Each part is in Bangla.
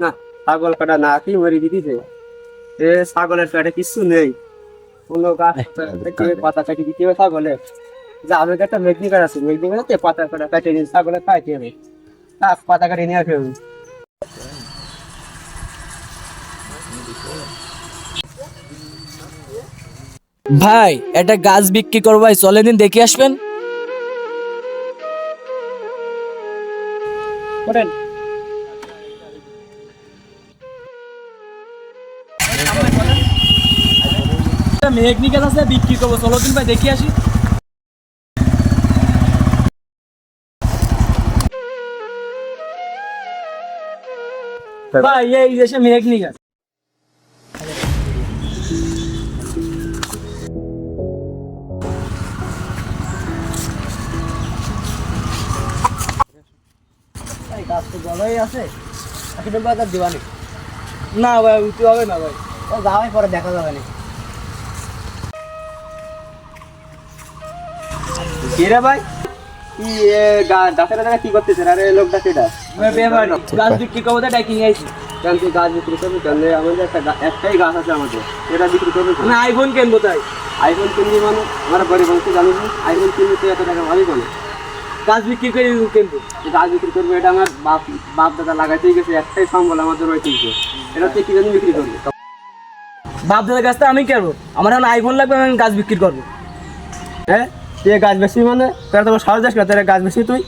না ছাগল কাটা না কি মরে দিতেছে? এ ছাগলের পেটে কিছু নেই। কোনো গাছ পাতা কাটি দিতে হবে ছাগলে। যা আমি একটা মেঘনি কাঠ আছে মেঘনি কাটাতে পাতা কাটা কাটিয়ে নিয়ে ছাগলে খাইতে হবে থাক পাতা কাটিয়ে নিয়ে আসবে ভাই একটা গাছ বিক্রি করব ভাই চলে দিন দেখে আসবেন। ওঠেন মেঘনি গাছ আছে, বিক্রি করব। চলো দিন ভাই, দেখে আসি। ভাই আছে। একটা না ভাই, উঠতে হবে না ভাই। ও পরে দেখা যাবে না। কিরে ভাই? কি গাছের জায়গায় কি করতেছে আরে লোকটা কেটা গাছ বিক্রি করব তো ডাইকিং আইছি। কেন তুই গাছ বিক্রি করবি কেন রে? আমাদের একটা একটাই গাছ আছে আমাদের। এটা বিক্রি করবি কেন? না আইফোন কিনবো তাই। আইফোন কিনবি মানে? আমার গরিব অংশ জানিস আইফোন কিনবি তুই এত টাকা ভাবি কেন? গাছ বিক্রি করে কিনবো। গাছ বিক্রি করবি এটা আমার বাপ বাপ দাদা লাগাইতেই গেছে একটাই সম্বল আমাদের ওই তিনশো এটা তুই কি জন্য বিক্রি করবি? বাপ দাদার কাছ আমি কেনবো। আমার এখন আইফোন লাগবে আমি গাছ বিক্রি করব। হ্যাঁ? তুই গাছ বেশি মানে তোরা তোমার সাহস যাস না তোর গাছ বেশি তুই।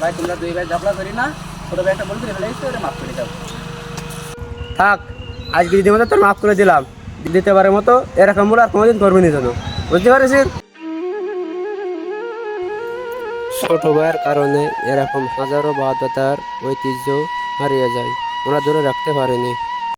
ভাই তোমরা দুই ভাই ঝগড়া করি না ছোট ভাই একটা বলতে ফেলে ওটা মাফ করে দাও। থাক আজকে দিদি মতো তোর মাফ করে দিলাম দিতে পারে মতো এরকম বলে আর কোনোদিন করবি না যেন। বুঝতে পারিস ছোট ভাইয়ের কারণে এরকম হাজারো বাধ্যতার ঐতিহ্য হারিয়ে যায়। ওরা ধরে রাখতে পারেনি।